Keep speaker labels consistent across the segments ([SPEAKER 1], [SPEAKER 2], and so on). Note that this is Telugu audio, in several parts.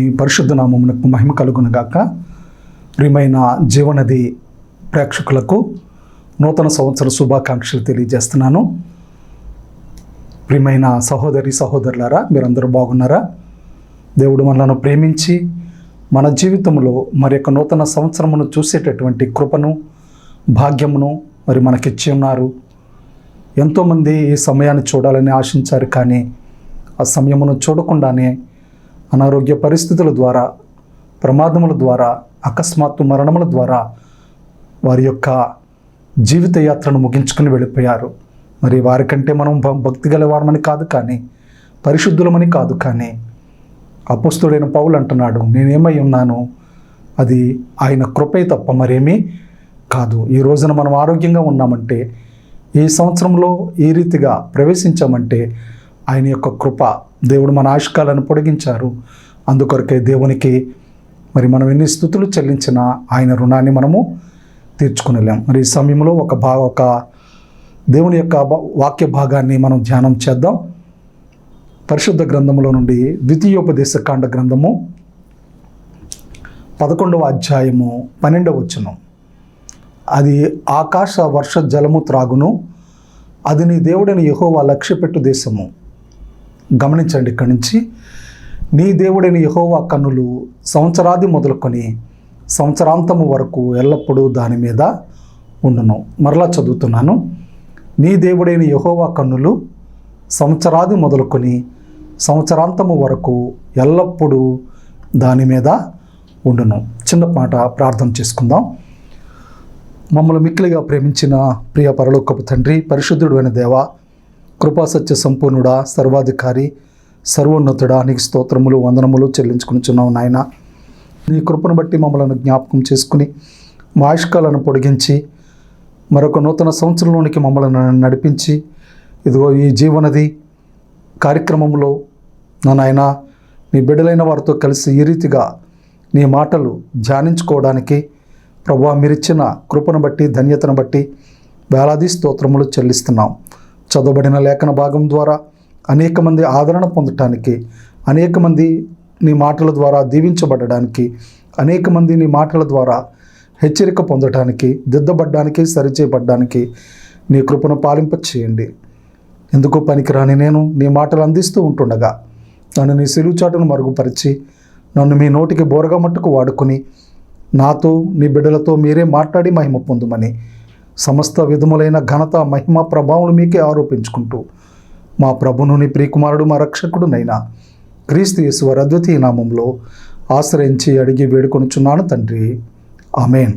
[SPEAKER 1] దేవుని పరిశుద్ధ నామమునకు మహిమ కలుగునగాక. ప్రియమైన జీవనది ప్రేక్షకులకు నూతన సంవత్సర శుభాకాంక్షలు తెలియజేస్తున్నాను. ప్రియమైన సహోదరి సహోదరులారా మీరందరూ బాగున్నారా? దేవుడు మనలను ప్రేమించి మన జీవితంలో మరి యొక్క నూతన సంవత్సరమును చూసేటటువంటి కృపను భాగ్యమును మరి మనకిచ్చి ఉన్నారు. ఎంతోమంది ఈ సమయాన్ని చూడాలని ఆశించారు కానీ ఆ సమయమును చూడకుండానే అనారోగ్య పరిస్థితుల ద్వారా ప్రమాదముల ద్వారా అకస్మాత్తు మరణముల ద్వారా వారి యొక్క జీవిత యాత్రను ముగించుకుని వెళ్ళిపోయారు. మరి వారికంటే మనం భక్తి గలవారమని కాదు కానీ పరిశుద్ధులమని కాదు కానీ అపుస్తుడైన పౌలు అంటున్నాడు నేనేమై ఉన్నాను? అది ఆయన కృపే తప్ప మరేమీ కాదు. ఈ రోజున మనం ఆరోగ్యంగా ఉన్నామంటే ఈ సంవత్సరంలో ఈ రీతిగా ప్రవేశించామంటే ఆయన యొక్క కృప దేవుడు మన ఆశకాలను పొడిగించారు. అందుకొరకే దేవునికి మరి మనం ఎన్ని స్థుతులు చెల్లించినా ఆయన రుణాన్ని మనము తీర్చుకునేలేం. మరి ఈ సమయంలో ఒక భా ఒక దేవుని యొక్క భా- వాక్య భాగాన్ని మనం ధ్యానం చేద్దాం. పరిశుద్ధ గ్రంథములో నుండి ద్వితీయోపదేశ కాండ గ్రంథము పదకొండవ అధ్యాయము పన్నెండవ వచనం. అది ఆకాశ వర్ష జలము త్రాగును అది నీ దేవుడని యెహోవా లక్ష్యపెట్టు దేశము. గమనించండి ఇక్కడి నుంచి. నీ దేవుడైన యహోవా కన్నులు సంవత్సరాది మొదలుకొని సంవత్సరాంతము వరకు ఎల్లప్పుడూ దాని మీద ఉండును. మరలా చదువుతున్నాను. నీ దేవుడైన యహోవా కన్నులు సంవత్సరాది మొదలుకొని సంవత్సరాంతము వరకు ఎల్లప్పుడూ దాని మీద ఉండును. చిన్న పాట ప్రార్థన చేసుకుందాం. మమ్మల్ని మిక్కిలిగా ప్రేమించిన ప్రియ పరలోకపు తండ్రి పరిశుద్ధుడు అయిన దేవ కృపాసత్య సంపూర్ణుడా సర్వాధికారి సర్వోన్నతుడా నీకు స్తోత్రములు వందనములు చెల్లించుకునిచున్నావు నాయన. నీ కృపను బట్టి మమ్మల్ని జ్ఞాపకం చేసుకుని మా ఆయుష్కాలను పొడిగించి మరొక నూతన సంవత్సరంలోనికి మమ్మల్ని నడిపించి ఇదిగో ఈ జీవనది కార్యక్రమంలో నా నాయన నీ బిడ్డలైన వారితో కలిసి ఈ రీతిగా నీ మాటలు ధ్యానించుకోవడానికి ప్రభా మీరిచ్చిన కృపను బట్టి ధన్యతను బట్టి వేలాది స్తోత్రములు చెల్లిస్తున్నాం. చదవబడిన లేఖన భాగం ద్వారా అనేక మంది ఆదరణ పొందటానికి అనేక మంది నీ మాటల ద్వారా దీవించబడడానికి అనేక మంది నీ మాటల ద్వారా హెచ్చరిక పొందటానికి దిద్దబడ్డానికి సరిచేయబడ్డానికి నీ కృపను పాలింప చేయండి. ఎందుకు పనికిరాని నేను నీ మాటలు అందిస్తూ ఉంటుండగా నన్ను నీ సిలుచాటును మరుగుపరిచి నన్ను మీ నోటికి బోరగా మట్టుకు వాడుకుని నాతో నీ బిడ్డలతో మీరే మాట్లాడి మహిమ పొందుమని సమస్త విధములైన ఘనత మహిమ ప్రభావం మీకే ఆరోపించుకుంటూ మా ప్రభును నీ ప్రియకుమారుడు మా రక్షకుడునైనా క్రీస్తు యేసువారి అద్వితీయ నామంలో ఆశ్రయించి అడిగి వేడుకొనుచున్నాను తండ్రి. ఆమెన్.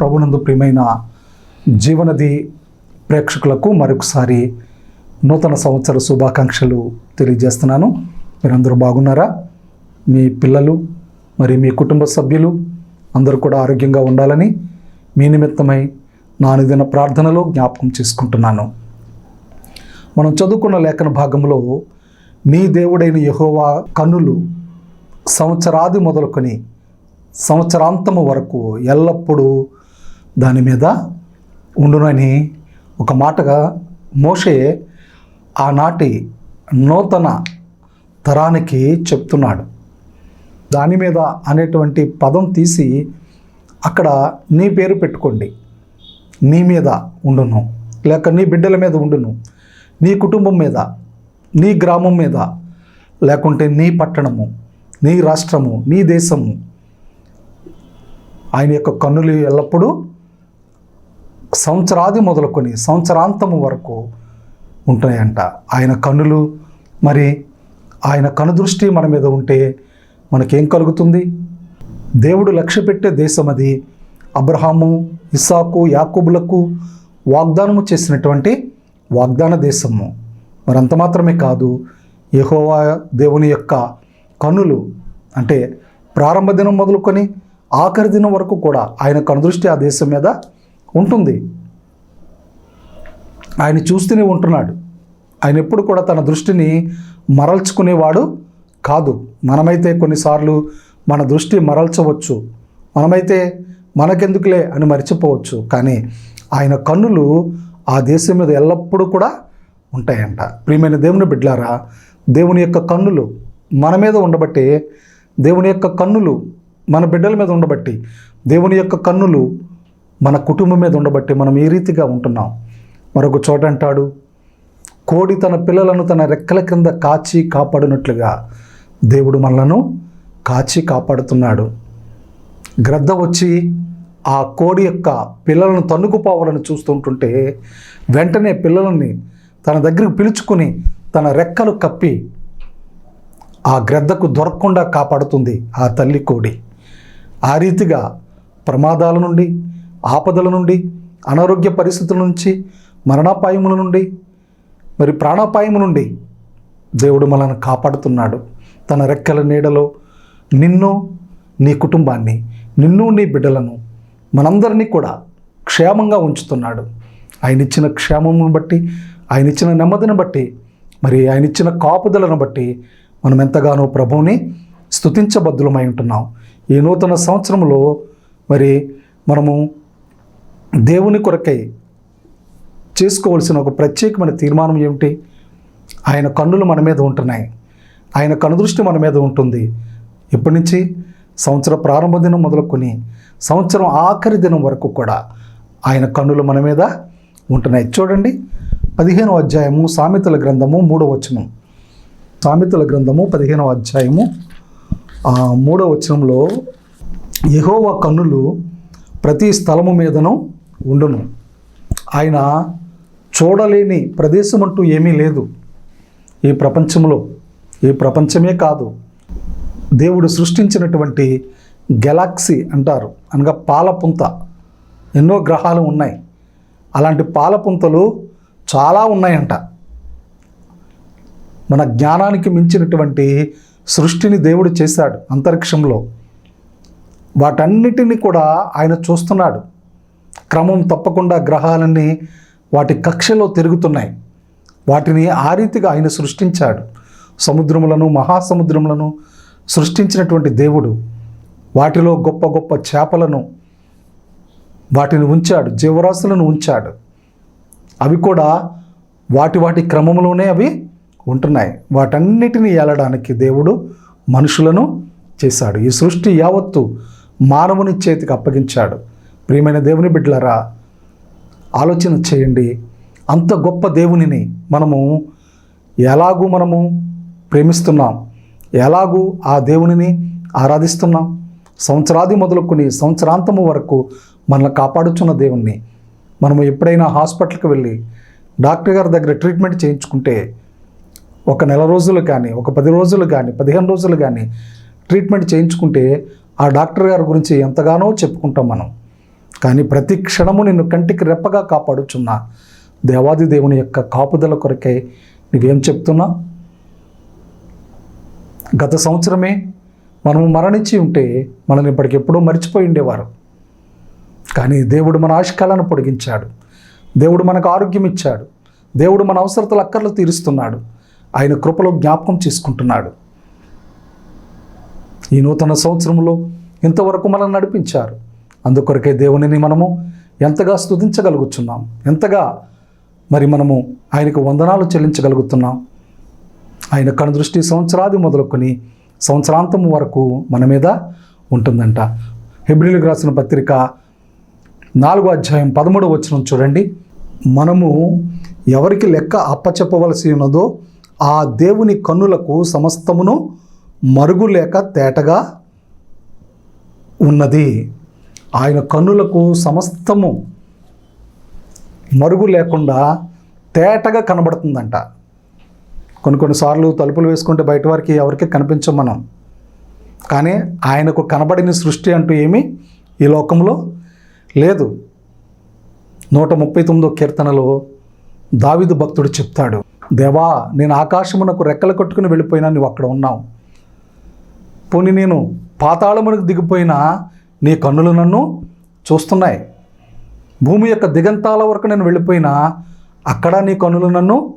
[SPEAKER 1] ప్రభునందు ప్రియమైన జీవనది ప్రేక్షకులకు మరొకసారి నూతన సంవత్సర శుభాకాంక్షలు తెలియజేస్తున్నాను. మీరందరూ బాగున్నారా? మీ పిల్లలు మరి మీ కుటుంబ సభ్యులు అందరూ కూడా ఆరోగ్యంగా ఉండాలని మీ నిమిత్తమై నా ప్రార్థనలో జ్ఞాపకం చేసుకుంటున్నాను. మనం చదువుకున్న లేఖన భాగంలో నీ దేవుడైన యహోవా కన్నులు సంవత్సరాది మొదలుకొని సంవత్సరాంతము వరకు ఎల్లప్పుడూ దాని మీద ఉండునని ఒక మాటగా మోషే ఆనాటి నూతన తరానికి చెప్తున్నాడు. దాని మీద అనేటువంటి పదం తీసి అక్కడ నీ పేరు పెట్టుకోండి. నీ మీద ఉండును. లేక నీ బిడ్డల మీద ఉండును. నీ కుటుంబం మీద నీ గ్రామం మీద లేకుంటే నీ పట్టణము నీ రాష్ట్రము నీ దేశము ఆయన యొక్క కన్నులు ఎల్లప్పుడూ సంవత్సరాది మొదలుకొని సంవత్సరాంతము వరకు ఉంటాయంట ఆయన కన్నులు మరి ఆయన కనుదృష్టి మన మీద ఉంటే మనకేం కలుగుతుంది? దేవుడు లక్ష్య పెట్టే దేశం అది అబ్రహాము ఇసాకు యాకూబులకు వాగ్దానము చేసినటువంటి వాగ్దాన దేశము. మరి అంత మాత్రమే కాదు యహోవా దేవుని యొక్క కన్నులు అంటే ప్రారంభ దినం మొదలుకొని ఆఖరి దినం వరకు కూడా ఆయన కనుదృష్టి ఆ దేశం మీద ఉంటుంది. ఆయన చూస్తూనే ఉంటున్నాడు. ఆయన ఎప్పుడు కూడా తన దృష్టిని మరల్చుకునేవాడు కాదు. మనమైతే కొన్నిసార్లు మన దృష్టి మరల్చవచ్చు. మనమైతే మనకెందుకులే అని మర్చిపోవచ్చు. కానీ ఆయన కన్నులు ఆ దేశం మీద ఎల్లప్పుడూ కూడా ఉంటాయంట. ప్రియమైన దేవుని బిడ్లారా దేవుని యొక్క కన్నులు మన మీద ఉండబట్టి దేవుని యొక్క కన్నులు మన బిడ్డల మీద ఉండబట్టి దేవుని యొక్క కన్నులు మన కుటుంబం మీద ఉండబట్టి మనం ఈ రీతిగా ఉంటున్నాం? మరొక చోట అంటాడు కోడి తన పిల్లలను తన రెక్కల కింద కాచి కాపాడినట్లుగా దేవుడు మనలను కాచి కాపాడుతున్నాడు. గ్రద్ద వచ్చి ఆ కోడి యొక్క పిల్లలను తన్నుకుపోవాలని చూస్తుంటుంటే వెంటనే పిల్లలని తన దగ్గరకు పిలుచుకుని తన రెక్కలు కప్పి ఆ గ్రద్దకు దొరకకుండా కాపాడుతుంది ఆ తల్లి కోడి. ఆ రీతిగా ప్రమాదాల నుండి ఆపదల నుండి అనారోగ్య పరిస్థితుల నుంచి మరణాపాయముల నుండి మరి ప్రాణాపాయము నుండి దేవుడు మనల్ని కాపాడుతున్నాడు. తన రెక్కల నీడలో నిన్ను నీ కుటుంబాన్ని నిన్ను నీ బిడ్డలను మనందరినీ కూడా క్షేమంగా ఉంచుతున్నాడు. ఆయన ఇచ్చిన క్షేమమును బట్టి ఆయన ఇచ్చిన నెమ్మదిని బట్టి మరి ఆయన ఇచ్చిన కాపుదలను బట్టి మనం ఎంతగానో ప్రభువుని స్తుతించబద్దులమై ఉంటున్నాం. ఈ నూతన సంవత్సరంలో మరి మనము దేవుని కొరకై చేసుకోవలసిన ఒక ప్రత్యేకమైన తీర్మానం ఏమిటి? ఆయన కన్నులు మన మీద ఉంటున్నాయి. ఆయన కనుదృష్టి మన మీద ఉంటుంది. ఇప్పటి నుంచి? సంవత్సర ప్రారంభ దినం మొదలుకొని సంవత్సరం ఆఖరి దినం వరకు కూడా ఆయన కన్నులు మన మీద ఉంటున్నాయి. చూడండి పదిహేనవ అధ్యాయము సామెతల గ్రంథము మూడో వచనం. సామెతల గ్రంథము పదిహేనవ అధ్యాయము మూడో వచనంలో యెహోవా కన్నులు ప్రతి స్థలము మీదను ఉండును. ఆయన చూడలేని ప్రదేశం అంటూ ఏమీ లేదు. ఈ ప్రపంచంలో ఈ ప్రపంచమే కాదు. దేవుడు సృష్టించినటువంటి గెలాక్సీ అంటారు. అనగా పాలపుంత. ఎన్నో గ్రహాలు ఉన్నాయి. అలాంటి పాలపుంతలు చాలా ఉన్నాయంట. మన జ్ఞానానికి మించినటువంటి సృష్టిని దేవుడు చేశాడు అంతరిక్షంలో. వాటన్నిటిని కూడా ఆయన చూస్తున్నాడు. క్రమం తప్పకుండా గ్రహాలన్నీ వాటి కక్షలో తిరుగుతున్నాయి. వాటిని ఆ రీతిగా ఆయన సృష్టించాడు. సముద్రములను మహాసముద్రములను సృష్టించినటువంటి దేవుడు వాటిలో గొప్ప గొప్ప చేపలను వాటిని ఉంచాడు జీవరాశులను ఉంచాడు. అవి కూడా వాటి వాటి క్రమంలోనే అవి ఉంటున్నాయి. వాటన్నిటిని ఏలడానికి దేవుడు మనుషులను చేశాడు. ఈ సృష్టి యావత్తు మానవుని చేతికి అప్పగించాడు. ప్రియమైన దేవుని బిడ్డలరా ఆలోచన చేయండి. అంత గొప్ప దేవునిని మనము ఎలాగూ మనము ప్రేమిస్తున్నాం. ఎలాగూ ఆ దేవునిని ఆరాధిస్తున్నాం. సంవత్సరాది మొదలుకొని సంవత్సరాంతము వరకు మనల్ని కాపాడుచున్న దేవుణ్ణి. మనము ఎప్పుడైనా హాస్పిటల్కి వెళ్ళి డాక్టర్ గారి దగ్గర ట్రీట్మెంట్ చేయించుకుంటే ఒక నెల రోజులు కానీ ఒక పది రోజులు కానీ పదిహేను రోజులు కానీ ట్రీట్మెంట్ చేయించుకుంటే ఆ డాక్టర్ గారి గురించి ఎంతగానో చెప్పుకుంటాం మనం. కానీ ప్రతి క్షణము నిన్ను కంటికి రెప్పగా కాపాడుచున్న దేవాది దేవుని యొక్క కాపుదల కొరకై నువ్వేం చెప్తున్నా గత సంవత్సరమే మనము మరణించి ఉంటే మనల్ని ఇప్పటికెప్పుడో మర్చిపోయి ఉండేవారు. కానీ దేవుడు మన ఆశకాలను పొడిగించాడు. దేవుడు మనకు ఆరోగ్యం ఇచ్చాడు. దేవుడు మన అవసరతలు అక్కర్లు తీరుస్తున్నాడు. ఆయన కృపలో జ్ఞాపకం చేసుకుంటున్నాడు. ఈ నూతన సంవత్సరంలో ఇంతవరకు మనల్ని నడిపించారు. అందుకొరకే దేవునిని మనము ఎంతగా స్తుతించగలుగుతున్నాం ఎంతగా మరి మనము ఆయనకు వందనాలు చెల్లించగలుగుతున్నాం. ఆయన కనుదృష్టి సంవత్సరాది మొదలుకొని సంవత్సరాంతం వరకు మన మీద ఉంటుందంట. హెబ్రిలకు రాసిన పత్రిక నాలుగో అధ్యాయం పదమూడవ వచ్చిన చూడండి. మనము ఎవరికి లెక్క అప్పచెప్పవలసి ఉన్నదో ఆ దేవుని కన్నులకు సమస్తమును మరుగు లేక తేటగా ఉన్నది. ఆయన కన్నులకు సమస్తము మరుగు లేకుండా తేటగా కనబడుతుందంట. కొన్ని కొన్నిసార్లు తలుపులు వేసుకుంటే బయట వారికి ఎవరికి కనిపించం మనం. కానీ ఆయనకు కనబడిన సృష్టి అంటూ ఏమీ ఈ లోకంలో లేదు. నూట ముప్పై తొమ్మిదో కీర్తనలో దావిదు భక్తుడు చెప్తాడు దేవా నేను ఆకాశమునకు రెక్కలు కట్టుకుని వెళ్ళిపోయినా నువ్వు అక్కడ ఉన్నావు. పోనీ నేను పాతాళమునకు దిగిపోయినా నీ కన్నులు నన్ను చూస్తున్నాయి. భూమి యొక్క దిగంతాల వరకు నేను వెళ్ళిపోయినా అక్కడ నీ కన్నులు నన్ను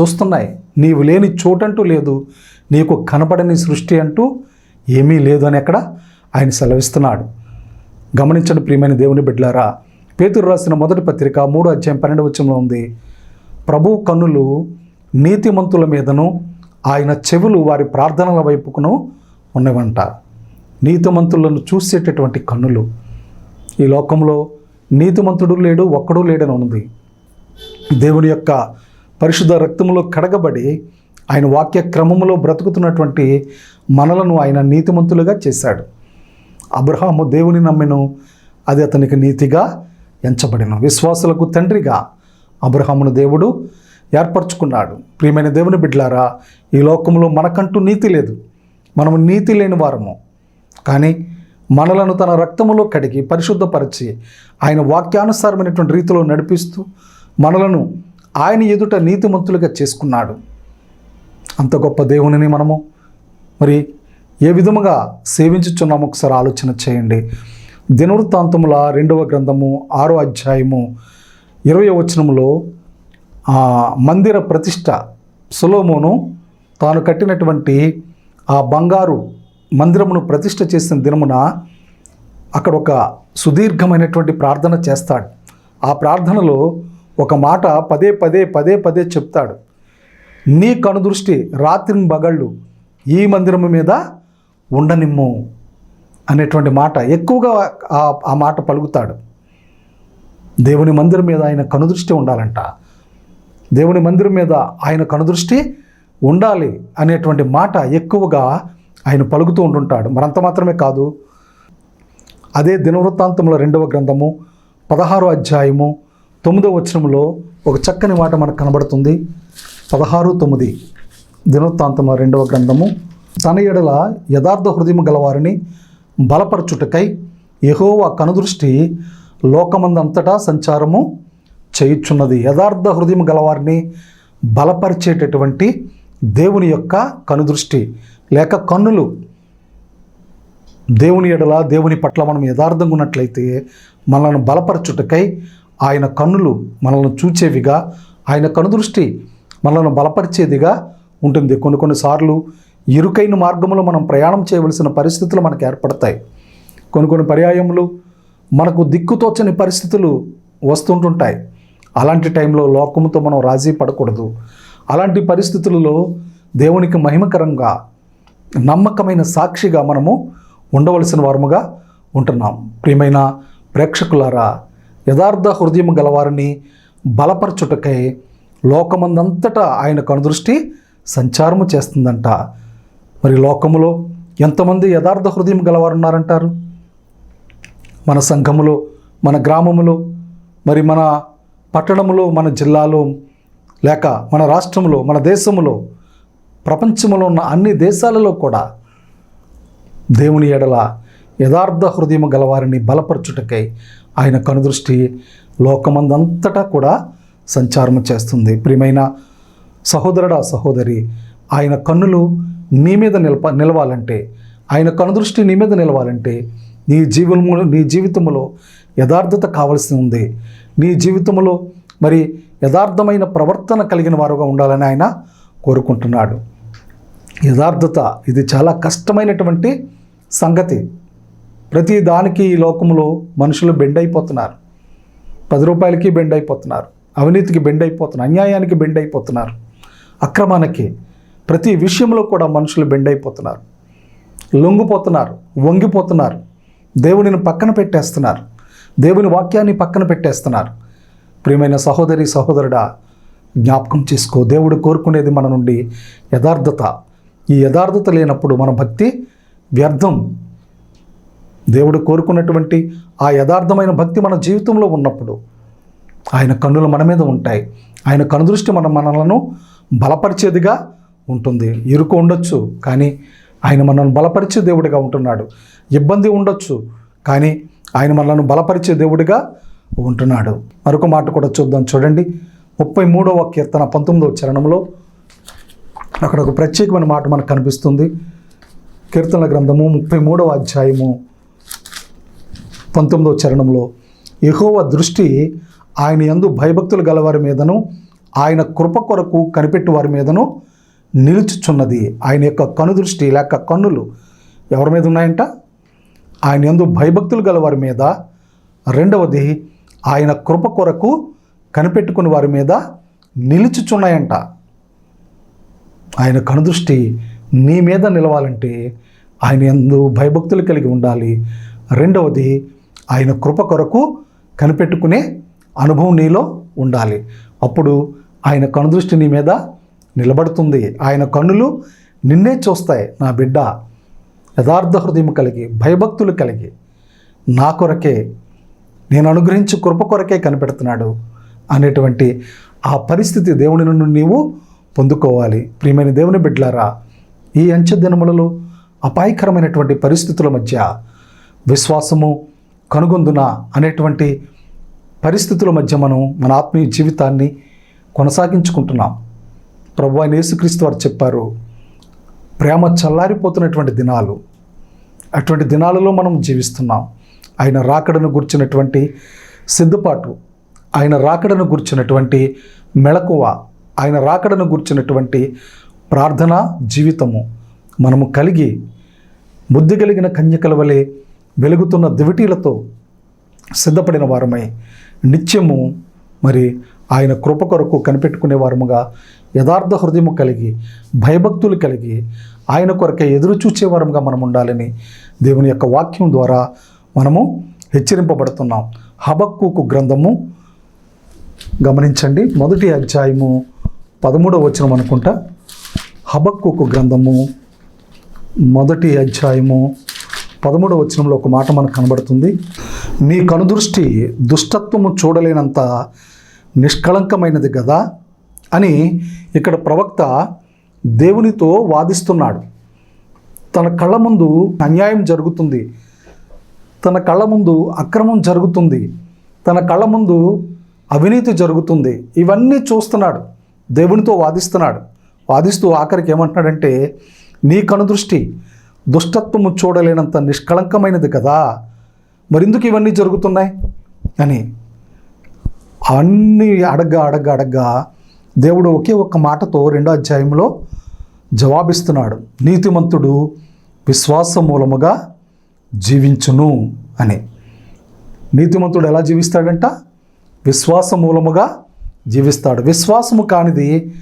[SPEAKER 1] చూస్తున్నాయి. నీవు లేని చోటంటూ లేదు. నీకు కనపడని సృష్టి అంటూ ఏమీ లేదు అని అక్కడ ఆయన సెలవిస్తున్నాడు. గమనించండి ప్రియమైన దేవుని బిడ్డలారా పేతురు రాసిన మొదటి పత్రిక మూడు అధ్యాయం పన్నెండు వచ్చంలో ఉంది. ప్రభు కన్నులు నీతిమంతుల మీదను ఆయన చెవులు వారి ప్రార్థనల వైపుకును ఉన్నవంట. నీతిమంతులను చూసేటటువంటి కన్నులు. ఈ లోకంలో నీతిమంతుడు లేడు ఒక్కడూ లేడని ఉంది. దేవుని యొక్క పరిశుద్ధ రక్తములో కడగబడి ఆయన వాక్య క్రమములో బ్రతుకుతున్నటువంటి మనలను ఆయన నీతిమంతులుగా చేశాడు. అబ్రహాము దేవుని నమ్మెను అది అతనికి నీతిగా ఎంచబడిన. విశ్వాసులకు తండ్రిగా అబ్రహామును దేవుడు ఏర్పరచుకున్నాడు. ప్రియమైన దేవుని బిడ్లారా ఈ లోకంలో మనకంటూ నీతి లేదు. మనము నీతి లేని వారము. కానీ మనలను తన రక్తములో కడిగి పరిశుద్ధపరిచి ఆయన వాక్యానుసారమైనటువంటి రీతిలో నడిపిస్తూ మనలను ఆయన ఎదుట నీతిమంతులుగా చేసుకున్నాడు. అంత గొప్ప దేవునిని మనము మరి ఏ విధముగా సేవించుచున్నాము ఒకసారి ఆలోచన చేయండి. దినవృత్తాంతముల రెండవ గ్రంథము ఆరో అధ్యాయము ఇరవై వచనములో ఆ మందిర ప్రతిష్ట సులోమోను తాను కట్టినటువంటి ఆ బంగారు మందిరమును ప్రతిష్ట చేసిన దినమున అక్కడ ఒక సుదీర్ఘమైనటువంటి ప్రార్థన చేస్తాడు. ఆ ప్రార్థనలో ఒక మాట పదే పదే పదే పదే చెప్తాడు. నీ కనుదృష్టి రాత్రి బగళ్ళు ఈ మందిరము మీద ఉండనిమ్ము అనేటువంటి మాట ఎక్కువగా ఆ ఆ మాట పలుకుతాడు. దేవుని మందిరం మీద ఆయన కనుదృష్టి ఉండాలంట. దేవుని మందిరం మీద ఆయన కనుదృష్టి ఉండాలి అనేటువంటి మాట ఎక్కువగా ఆయన పలుకుతూ ఉంటుంటాడు. మరంత మాత్రమే కాదు అదే దినవృత్తాంతంలో రెండవ గ్రంథము పదహారో అధ్యాయము తొమ్మిదో వచనంలో ఒక చక్కని మాట మనకు కనబడుతుంది. పదహారు తొమ్మిది. దినవృత్తాంతంలో రెండవ గ్రంథము. తన ఎడల యథార్థ హృదయం గలవారిని బలపరచుటకై యహోవా కనుదృష్టి లోకమందంతటా సంచారము చేయుచున్నది. యథార్థ హృదయం గలవారిని బలపరిచేటటువంటి దేవుని యొక్క కనుదృష్టి. లేక కన్నులు దేవుని ఎడల దేవుని పట్ల మనం యథార్థంగా ఉన్నట్లయితే మనల్ని బలపరచుటకై ఆయన కన్నులు మనల్ని చూచేవిగా ఆయన కనుదృష్టి మనల్ని బలపరిచేదిగా ఉంటుంది. కొన్ని కొన్నిసార్లు ఇరుకైన మార్గంలో మనం ప్రయాణం చేయవలసిన పరిస్థితులు మనకు ఏర్పడతాయి. కొన్ని కొన్ని పర్యాయములు మనకు దిక్కుతోచని పరిస్థితులు వస్తుంటుంటాయి. అలాంటి టైంలో లోకముతో మనం రాజీ పడకూడదు. అలాంటి పరిస్థితులలో దేవునికి మహిమకరంగా నమ్మకమైన సాక్షిగా మనము ఉండవలసిన వారముగా ఉంటున్నాం. ప్రియమైన ప్రేక్షకులారా యథార్థ హృదయం గలవారిని బలపరచుటకై లోకమందంతటా ఆయన కనుదృష్టి సంచారము చేస్తుందంట. మరి లోకములో ఎంతమంది యథార్థ హృదయం గలవారు ఉన్నారంటారు మన సంఘములో మన గ్రామములో మరి మన పట్టణములో మన జిల్లాలో లేక మన రాష్ట్రంలో మన దేశములో ప్రపంచంలో ఉన్న అన్ని దేశాలలో కూడా దేవుని ఎడల యథార్థ హృదయం గలవారిని బలపరచుటకై ఆయన కనుదృష్టి లోకమందంతటా కూడా సంచారం చేస్తుంది. ప్రియమైన సహోదరుడా సహోదరి ఆయన కన్నులు నీ మీద నిలప నిలవాలంటే ఆయన కనుదృష్టి నీ మీద నిలవాలంటే నీ జీవనము నీ జీవితంలో యథార్థత కావలసి ఉంది. నీ జీవితంలో మరి యథార్థమైన ప్రవర్తన కలిగిన వారుగా ఉండాలని ఆయన కోరుకుంటున్నాడు. యథార్థత ఇది చాలా కష్టమైనటువంటి సంగతి. ప్రతి దానికి ఈ లోకంలో మనుషులు బెండ్ అయిపోతున్నారు పది రూపాయలకి బెండ్ అయిపోతున్నారు అవినీతికి బెండ్ అయిపోతున్నారు అన్యాయానికి బెండ్ అయిపోతున్నారు అక్రమానికి ప్రతి విషయంలో కూడా మనుషులు బెండ్ అయిపోతున్నారు లొంగిపోతున్నారు. వంగిపోతున్నారు. దేవునిని పక్కన పెట్టేస్తున్నారు. దేవుని వాక్యాన్ని పక్కన పెట్టేస్తున్నారు. ప్రియమైన సహోదరి సహోదరుడా జ్ఞాపకం చేసుకో. దేవుడు కోరుకునేది మన నుండి యథార్థత. ఈ యథార్థత లేనప్పుడు మన భక్తి వ్యర్థం. దేవుడు కోరుకున్నటువంటి ఆ యథార్థమైన భక్తి మన జీవితంలో ఉన్నప్పుడు ఆయన కన్నులు మన మీద ఉంటాయి. ఆయన కనుదృష్టి మన మనలను బలపరిచేదిగా ఉంటుంది. ఇరుకు ఉండొచ్చు కానీ ఆయన మనల్ని బలపరిచే దేవుడిగా ఉంటున్నాడు. ఇబ్బంది ఉండొచ్చు కానీ ఆయన మనల్ని బలపరిచే దేవుడిగా ఉంటున్నాడు. మరొక మాట కూడా చూద్దాం చూడండి. ముప్పై మూడవ కీర్తన పంతొమ్మిదవ చరణంలో అక్కడ ఒక ప్రత్యేకమైన మాట మనకు కనిపిస్తుంది. కీర్తనల గ్రంథము ముప్పై మూడవ అధ్యాయము పంతొమ్మిదవ చరణంలో యెహోవా దృష్టి ఆయన యందు భయభక్తులు గలవారి మీదను ఆయన కృప కొరకు కనిపెట్టు వారి మీదను నిలుచుచున్నది. ఆయన యొక్క కనుదృష్టి లేక కన్నులు ఎవరి మీద ఉన్నాయంట? ఆయన యందు భయభక్తులు గలవారి మీద. రెండవది ఆయన కృప కొరకు కనిపెట్టుకుని వారి మీద నిలుచుచున్నాయంట. ఆయన కనుదృష్టి నీ మీద నిలవాలంటే ఆయన ఎందు భయభక్తులు కలిగి ఉండాలి. రెండవది ఆయన కృప కొరకు కనిపెట్టుకునే అనుభవం నీలో ఉండాలి. అప్పుడు ఆయన కనుదృష్టి నీ మీద నిలబడుతుంది. ఆయన కన్నులు నిన్నే చూస్తాయి నా బిడ్డ. యథార్థ హృదయం కలిగి భయభక్తులు కలిగి నా కొరకే నేను అనుగ్రహించి కృప కొరకే కనిపెడుతున్నాడు అనేటువంటి ఆ పరిస్థితి దేవుని నుండి నీవు పొందుకోవాలి. ప్రియమైన దేవుని బిడ్డలారా ఈ అంచె దినములలో అపాయకరమైనటువంటి పరిస్థితుల మధ్య విశ్వాసము కనుగొందున అనేటువంటి పరిస్థితుల మధ్య మనం మన ఆత్మీయ జీవితాన్ని కొనసాగించుకుంటున్నాం. ప్రభు ఆయన యేసుక్రీస్తు వారు చెప్పారు ప్రేమ చల్లారిపోతున్నటువంటి దినాలు అటువంటి దినాలలో మనం జీవిస్తున్నాం. ఆయన రాకడను గుర్చినటువంటి సిద్ధపాటు ఆయన రాకడను గుర్చినటువంటి మెళకువ ఆయన రాకడను గుర్చినటువంటి ప్రార్థన జీవితము మనము కలిగి బుద్ధి కలిగిన కన్యకల వలె వెలుగుతున్న దివిటీలతో సిద్ధపడిన వారమై నిత్యము మరి ఆయన కృప కొరకు కనిపెట్టుకునే వారముగా యథార్థ హృదయము కలిగి భయభక్తులు కలిగి ఆయన కొరకే ఎదురు చూచే వారముగా మనం ఉండాలని దేవుని యొక్క వాక్యం ద్వారా మనము హెచ్చరింపబడుతున్నాం. హబక్కుకు గ్రంథము గమనించండి. మొదటి అధ్యాయము పదమూడవ వచనం అనుకుంటా. హబక్కుకు గ్రంథము మొదటి అధ్యాయము పదమూడవ వచనంలో ఒక మాట మనకు కనబడుతుంది. నీ కనుదృష్టి దుష్టత్వము చూడలేనంత నిష్కళంకమైనది కదా అని ఇక్కడ ప్రవక్త దేవునితో వాదిస్తున్నాడు. తన కళ్ళ ముందు అన్యాయం జరుగుతుంది. తన కళ్ళ ముందు అక్రమం జరుగుతుంది. తన కళ్ళ ముందు అవినీతి జరుగుతుంది. ఇవన్నీ చూస్తున్నాడు. దేవునితో వాదిస్తున్నాడు. వాదిస్తూ ఆఖరికి ఏమంటున్నాడంటే నీ కనుదృష్టి దుష్టత్వము చూడలేనంత నిష్కళంకమైనది కదా. మరెందుకు ఇవన్నీ జరుగుతున్నాయి? అని అన్నీ అడగ్గా అడగ్గా అడగ్గా దేవుడు ఒకే ఒక్క మాటతో రెండో అధ్యాయంలో జవాబిస్తున్నాడు. నీతిమంతుడు విశ్వాస మూలముగా జీవించును అని. నీతిమంతుడు ఎలా జీవిస్తాడంట? విశ్వాస మూలముగా జీవిస్తాడు. విశ్వాసము కానిది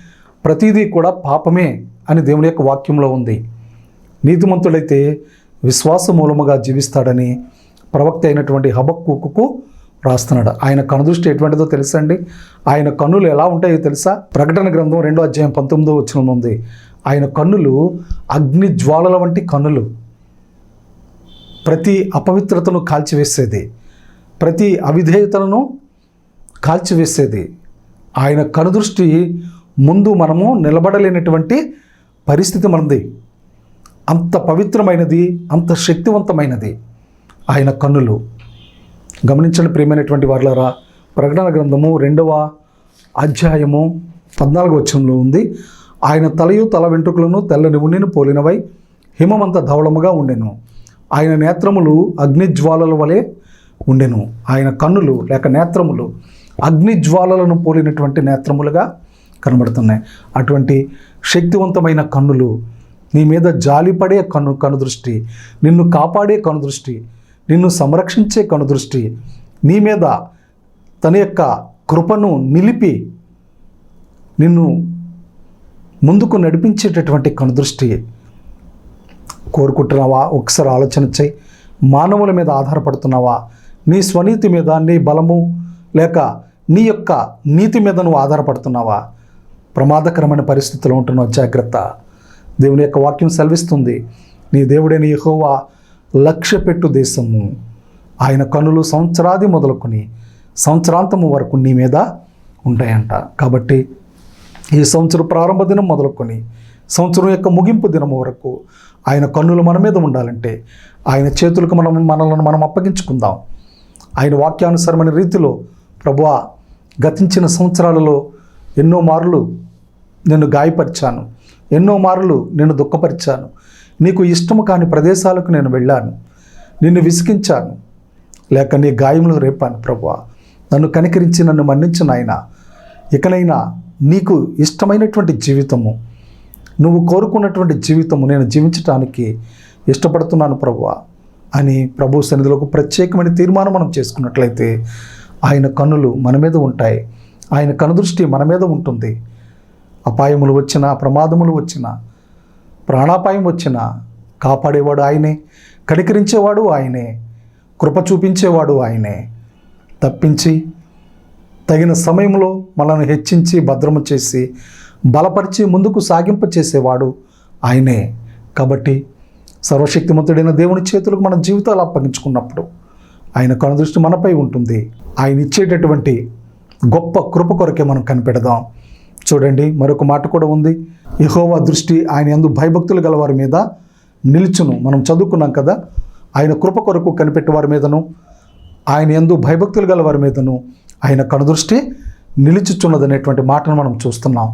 [SPEAKER 1] ప్రతిదీ కూడా పాపమే అని దేవుని యొక్క వాక్యంలో ఉంది. నీతిమంతుడైతే విశ్వాస మూలముగా జీవిస్తాడని ప్రవక్త అయినటువంటి హబక్కుకు రాస్తున్నాడు. ఆయన కనుదృష్టి ఎటువంటిదో తెలుసా అండి? ఆయన కన్నులు ఎలా ఉంటాయో తెలుసా? ప్రకటన గ్రంథం రెండో అధ్యాయం పంతొమ్మిదో వచ్చిన ఉంది. ఆయన కన్నులు అగ్ని జ్వాలల వంటి కన్నులు. ప్రతి అపవిత్రతను కాల్చివేసేది. ప్రతి అవిధేయతలను కాల్చివేసేది. ఆయన కనుదృష్టి ముందు మనము నిలబడలేనటువంటి పరిస్థితి మనది. అంత పవిత్రమైనది అంత శక్తివంతమైనది ఆయన కన్నులు. గమనించండి ప్రియమైనటువంటి వారులారా ప్రకటన గ్రంథము రెండవ అధ్యాయము పద్నాలుగు వచనంలో ఉంది ఆయన తలయు తల వెంట్రుకలను తెల్లని ఉండిని పోలినవై హిమమంత ధవళముగా ఉండెను. ఆయన నేత్రములు అగ్నిజ్వాలల వలె ఉండెను. ఆయన కన్నులు లేక నేత్రములు అగ్నిజ్వాలలను పోలినటువంటి నేత్రములుగా కనబడుతున్నాయి. అటువంటి శక్తివంతమైన కన్నులు నీ మీద జాలిపడే కను కనుదృష్టి నిన్ను కాపాడే కనుదృష్టి నిన్ను సంరక్షించే కనుదృష్టి నీ మీద తన యొక్క కృపను నిలిపి నిన్ను ముందుకు నడిపించేటటువంటి కనుదృష్టి కోరుకుంటున్నావా? ఒకసారి ఆలోచన చేయి. మానవుల మీద ఆధారపడుతున్నావా? నీ స్వనీతి మీద నీ బలము లేక నీ యొక్క నీతి మీద నువ్వు ఆధారపడుతున్నావా? ప్రమాదకరమైన పరిస్థితులు ఉంటున్నావు. జాగ్రత్త. దేవుని యొక్క వాక్యం సెలవిస్తుంది. నీ దేవుడైన యహోవా లక్ష్య పెట్టు దేశము. ఆయన కనులు సంవత్సరాది మొదలుకొని సంవత్సరాంతము వరకు నీ మీద ఉంటాయంట. కాబట్టి ఈ సంవత్సరం ప్రారంభ దినం మొదలుకొని సంవత్సరం యొక్క ముగింపు దినం వరకు ఆయన కన్నులు మన మీద ఉండాలంటే ఆయన చేతులకు మనం మనల్ని మనం అప్పగించుకుందాం. ఆయన వాక్యానుసరమైన రీతిలో ప్రభువా గతించిన సంవత్సరాలలో ఎన్నో మార్లు నేను గాయపరిచాను. ఎన్నో మార్లు నిన్ను దుఃఖపరిచాను. నీకు ఇష్టము కాని ప్రదేశాలకు నేను వెళ్ళాను. నిన్ను విసిగించాను. లేక నీ గాయములు రేపాను ప్రభు నన్ను కనికరించి నన్ను మన్నించిన ఆయన ఇకనైనా నీకు ఇష్టమైనటువంటి జీవితము నువ్వు కోరుకున్నటువంటి జీవితము నేను జీవించటానికి ఇష్టపడుతున్నాను ప్రభు అని ప్రభు సన్నిధిలోకి ప్రత్యేకమైన తీర్మానం మనం చేసుకున్నట్లయితే ఆయన కన్నులు మన మీద ఉంటాయి. ఆయన కనుదృష్టి మన మీద ఉంటుంది. అపాయములు వచ్చినా ప్రమాదములు వచ్చినా ప్రాణాపాయం వచ్చినా కాపాడేవాడు ఆయనే. కనికరించేవాడు ఆయనే. కృప చూపించేవాడు ఆయనే. తప్పించి తగిన సమయంలో మనల్ని హెచ్చించి భద్రము చేసి బలపరిచి ముందుకు సాగింప చేసేవాడు ఆయనే. కాబట్టి సర్వశక్తిమంతుడైన దేవుని చేతులకు మన జీవితాలు అప్పగించుకున్నప్పుడు ఆయన కనుదృష్టి మనపై ఉంటుంది. ఆయన ఇచ్చేటటువంటి గొప్ప కృప కొరకే మనం కనిపెడదాం. చూడండి మరొక మాట కూడా ఉంది. యహోవా దృష్టి ఆయన ఎందు భయభక్తులు గల వారి మీద నిలుచును. మనం చదువుకున్నాం కదా ఆయన కృప కొరకు కనిపెట్టే వారి మీదను ఆయన ఎందు భయభక్తులు గల వారి మీదను ఆయన కనుదృష్టి నిలుచుచున్నదనేటువంటి మాటను మనం చూస్తున్నాం.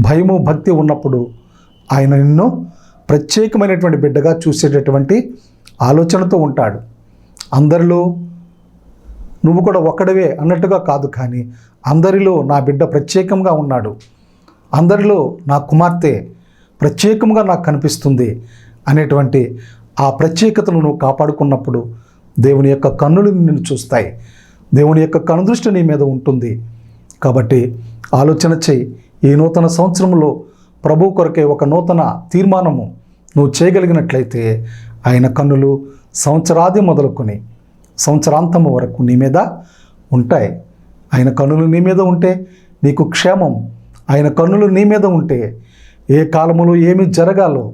[SPEAKER 1] భయము భక్తి ఉన్నప్పుడు ఆయన నిన్ను ప్రత్యేకమైనటువంటి బిడ్డగా చూసేటటువంటి ఆలోచనతో ఉంటాడు. అందరిలో నువ్వు కూడా ఒక్కడవే అన్నట్టుగా కాదు కానీ అందరిలో నా బిడ్డ ప్రత్యేకంగా ఉన్నాడు. అందరిలో నా కుమార్తె ప్రత్యేకంగా నాకు కనిపిస్తుంది అనేటువంటి ఆ ప్రత్యేకతను నువ్వు కాపాడుకున్నప్పుడు దేవుని యొక్క కన్నులు నిన్ను చూస్తాయి. దేవుని యొక్క కనుదృష్టి నీ మీద ఉంటుంది. కాబట్టి ఆలోచన చేయి. ఈ నూతన సంవత్సరంలో ప్రభు కొరకే ఒక నూతన తీర్మానము నువ్వు చేయగలిగినట్లయితే ఆయన కన్నులు సంవత్సరాది మొదలుకొని సంవత్సరాంతము వరకు నీ మీద ఉంటాయి. ఆయన కన్నులు నీ మీద ఉంటే నీకు క్షేమం ఆయన కన్నులు నీ మీద ఉంటే ఏ కాలములో ఏమి జరగాలో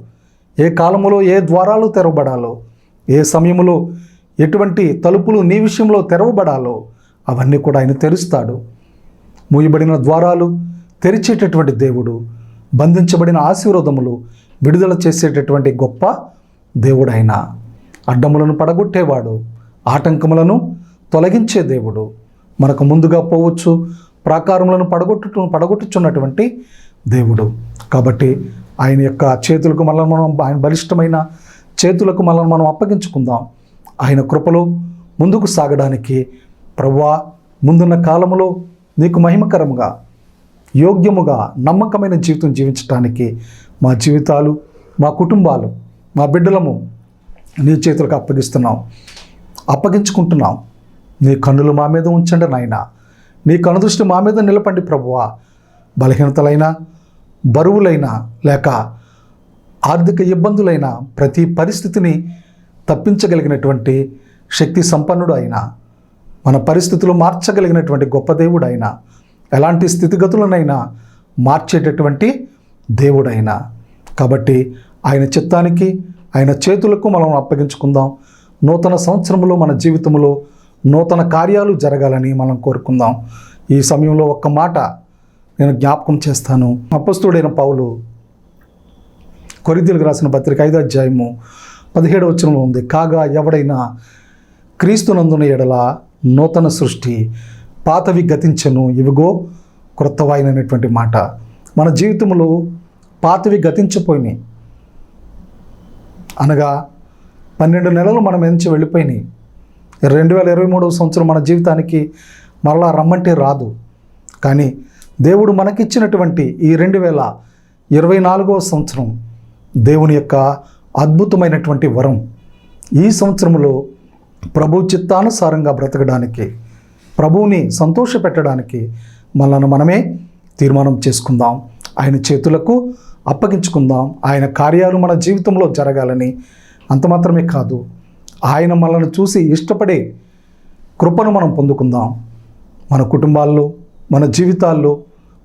[SPEAKER 1] ఏ కాలములో ఏ ద్వారాలు తెరవబడాలో ఏ సమయంలో ఎటువంటి తలుపులు నీ విషయంలో తెరవబడాలో అవన్నీ కూడా ఆయన తెరుస్తాడు. మూయబడిన ద్వారాలు తెరిచేటటువంటి దేవుడు బంధించబడిన ఆశీర్వాదములు విడుదల చేసేటటువంటి గొప్ప దేవుడైన. అడ్డములను పడగొట్టేవాడు ఆటంకములను తొలగించే దేవుడు. మనకు ముందుగా పోవచ్చు ప్రాకారములను పడగొట్టు పడగొట్టుచున్నటువంటి దేవుడు. కాబట్టి ఆయన యొక్క చేతులకు మనల్ని మనం ఆయన బలిష్టమైన చేతులకు మనల్ని మనం అప్పగించుకుందాం. ఆయన కృపలో ముందుకు సాగడానికి ప్రవ్వా ముందున్న కాలములో నీకు మహిమకరముగా యోగ్యముగా నమ్మకమైన జీవితం జీవించడానికి మా జీవితాలు మా కుటుంబాలు మా బిడ్డలము నీ చేతులకు అప్పగిస్తున్నాం. అప్పగించుకుంటున్నాం. నీ కన్నులు మా మీద ఉంచండి నాయన. నీ కనుదృష్టి మా మీద నిలపండి ప్రభువా. బలహీనతలైన బరువులైన లేక ఆర్థిక ఇబ్బందులైన ప్రతి పరిస్థితిని తప్పించగలిగినటువంటి శక్తి సంపన్నుడు అయిన మన పరిస్థితులు మార్చగలిగినటువంటి గొప్ప దేవుడు అయిన ఎలాంటి స్థితిగతులనైనా మార్చేటటువంటి దేవుడైన. కాబట్టి ఆయన చిత్తానికి ఆయన చేతులకు మనం అప్పగించుకుందాం. నూతన సంవత్సరంలో మన జీవితంలో నూతన కార్యాలు జరగాలని మనం కోరుకుందాం. ఈ సమయంలో ఒక్క మాట నేను జ్ఞాపకం చేస్తాను. అపస్తుడైన పౌలు కొరితీలకు రాసిన పత్రిక ఐదో అధ్యాయము పదిహేడు వచనంలో ఉంది. కాగా ఎవడైనా క్రీస్తునందున ఎడల నూతన సృష్టి పాతవి గతించను. ఇవిగో క్రొత్తవాయినటువంటి మాట. మన జీవితంలో పాతవి గతించిపోయినాయి. అనగా పన్నెండు నెలలు మనం ఎంచి వెళ్ళిపోయినాయి. రెండు వేల ఇరవై మూడవ సంవత్సరం మన జీవితానికి మరలా రమ్మంటే రాదు. కానీ దేవుడు మనకిచ్చినటువంటి ఈ రెండు వేల ఇరవై నాలుగవ సంవత్సరం దేవుని యొక్క అద్భుతమైనటువంటి వరం. ఈ సంవత్సరంలో ప్రభు చిత్తానుసారంగా బ్రతకడానికి ప్రభువుని సంతోషపెట్టడానికి మనల్ని మనమే తీర్మానం చేసుకుందాం. ఆయన చేతులకు అప్పగించుకుందాం. ఆయన కార్యాలు మన జీవితంలో జరగాలని అంత మాత్రమే కాదు. ఆయన మనల్ని చూసి ఇష్టపడే కృపను మనం పొందుకుందాం. మన కుటుంబాల్లో మన జీవితాల్లో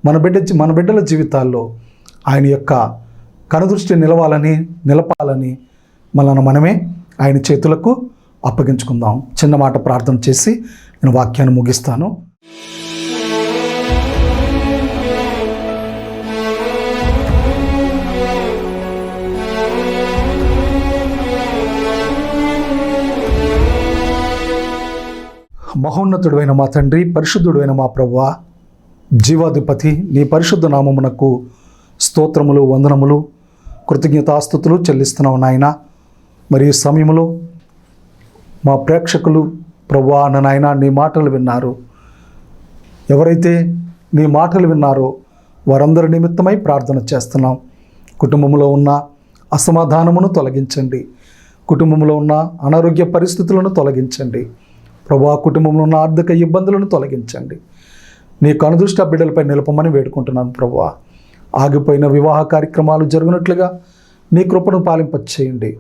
[SPEAKER 1] మన బిడ్డ మన బిడ్డల జీవితాల్లో ఆయన యొక్క కనుదృష్టి నిలవాలని నిలపాలని మనల్ని మనమే ఆయన చేతులకు అప్పగించుకుందాం. చిన్న మాట ప్రార్థన చేసి నేను వాక్యాన్ని ముగిస్తాను. మహోన్నతుడైన మా తండ్రి పరిశుద్ధుడైన మా ప్రవ్వ జీవాధిపతి నీ పరిశుద్ధ నామమునకు స్తోత్రములు వందనములు కృతజ్ఞతాస్థుతులు చెల్లిస్తున్నావు నాయన. మరి ఈ సమయంలో మా ప్రేక్షకులు ప్రభువా అన్న నాయన నీ మాటలు విన్నారు. ఎవరైతే నీ మాటలు విన్నారో వారందరి నిమిత్తమై ప్రార్థన చేస్తున్నాం. కుటుంబంలో ఉన్న అసమాధానమును తొలగించండి. కుటుంబంలో ఉన్న అనారోగ్య పరిస్థితులను తొలగించండి. ప్రభా కుటుంబంలో ఉన్న ఆర్థిక ఇబ్బందులను తొలగించండి. నీ కనుదృష్టి బిడ్డలపై నిలపమని వేడుకుంటున్నాను ప్రభు. ఆగిపోయిన వివాహ కార్యక్రమాలు జరుగునట్లుగా నీ కృపను పాలింపచేయండి.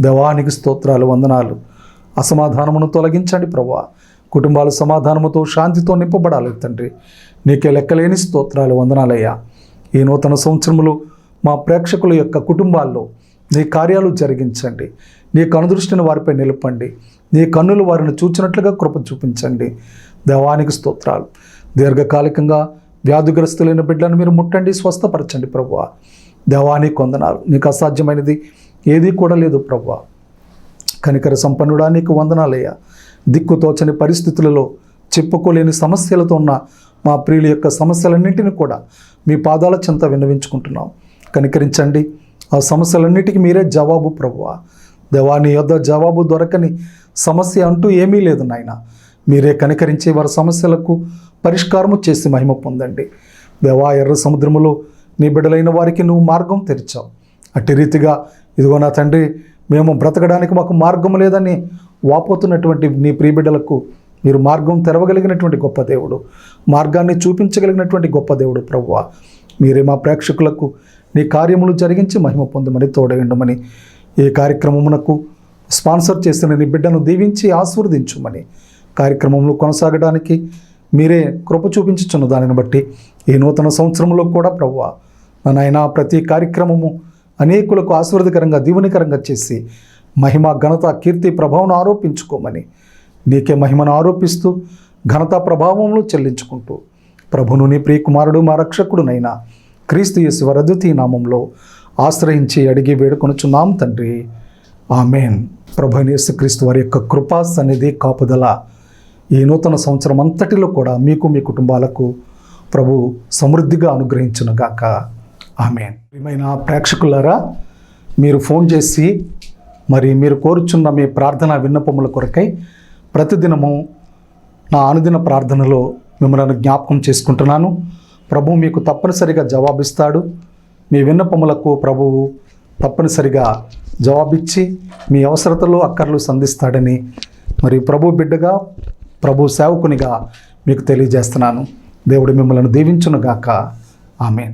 [SPEAKER 1] దేవానికి స్తోత్రాలు వందనాలు. అసమాధానమును తొలగించండి ప్రభా. కుటుంబాలు సమాధానముతో శాంతితో నింపబడాలి తండ్రి. నీకే లెక్కలేని స్తోత్రాలు వందనాలయ్యా. ఈ నూతన సంవత్సరములు మా ప్రేక్షకుల యొక్క కుటుంబాల్లో నీ కార్యాలు జరిగించండి. నీ కనుదృష్టిని వారిపై నిలపండి. నీ కన్నులు వారిని చూచినట్లుగా కృప చూపించండి. దేవానికి స్తోత్రాలు. దీర్ఘకాలికంగా వ్యాధిగ్రస్తులైన బిడ్డలను మీరు ముట్టండి స్వస్థపరచండి ప్రభు దేవానికి కొందనాలు నీకు అసాధ్యమైనది ఏదీ కూడా లేదు ప్రభు కనికర సంపన్నుడా నీకు వందనాలయ్యా. దిక్కుతోచని పరిస్థితులలో చెప్పుకోలేని సమస్యలతో ఉన్న మా ప్రియుల యొక్క సమస్యలన్నింటినీ కూడా మీ పాదాల చెంత విన్నవించుకుంటున్నాం. కనికరించండి. ఆ సమస్యలన్నిటికీ మీరే జవాబు ప్రభువ. దేవాని యొద్ద జవాబు దొరకని సమస్య అంటూ ఏమీ లేదు నాయన. మీరే కనికరించి వారి సమస్యలకు పరిష్కారము చేసి మహిమ పొందండి. దేవా ఎర్ర సముద్రములో నీ బిడ్డలైన వారికి నువ్వు మార్గం తెరిచావు. అట్టి రీతిగా ఇదిగో నా తండ్రి మేము బ్రతకడానికి మాకు మార్గం లేదని వాపోతున్నటువంటి నీ ప్రియబిడ్డలకు మీరు మార్గం తెరవగలిగినటువంటి గొప్ప దేవుడు మార్గాన్ని చూపించగలిగినటువంటి గొప్ప దేవుడు ప్రభువ మీరే మా ప్రేక్షకులకు నీ కార్యములు జరిగించి మహిమ పొందమని తోడగండమని ఈ కార్యక్రమమునకు స్పాన్సర్ చేసిన నీ బిడ్డను దీవించి ఆశీర్వదించుమని కార్యక్రమంలో కొనసాగడానికి మీరే కృప చూపించుచున్న దానిని బట్టి ఈ నూతన సంవత్సరంలో కూడా ప్రభువా నాయన ప్రతి కార్యక్రమము అనేకులకు ఆశీర్వదకరంగా దీవునికరంగా చేసి మహిమ ఘనత కీర్తి ప్రభావం ఆరోపించుకోమని నీకే మహిమను ఆరోపిస్తూ ఘనత ప్రభావములు చెల్లించుకుంటూ ప్రభును నీ ప్రియకుమారుడు మా రక్షకుడునైనా క్రీస్తు యేసు నామంలో ఆశ్రయించి అడిగి వేడుకొనుచున్నాం తండ్రి. ఆమెన్. ప్రభు క్రీస్తు వారి యొక్క కృపా సన్నిధి కాపుదల ఈ నూతన సంవత్సరం అంతటిలో కూడా మీకు మీ కుటుంబాలకు ప్రభు సమృద్ధిగా అనుగ్రహించునుగాక ఆమె ఏమైనా ప్రేక్షకులారా మీరు ఫోన్ చేసి మరి మీరు కోరుచున్న మీ ప్రార్థన విన్నపముల కొరకై ప్రతిదినము నా అనుదిన ప్రార్థనలో మిమ్మల్ని జ్ఞాపకం చేసుకుంటున్నాను. ప్రభు మీకు తప్పనిసరిగా జవాబిస్తాడు. మీ విన్నపములకు ప్రభువు తప్పనిసరిగా జవాబిచ్చి మీ అవసరతలు అక్కర్లు సంధిస్తాడని మరి ప్రభు బిడ్డగా ప్రభు సేవకునిగా మీకు తెలియజేస్తున్నాను. దేవుడు మిమ్మల్ని దీవించునుగాక. ఆమెన్.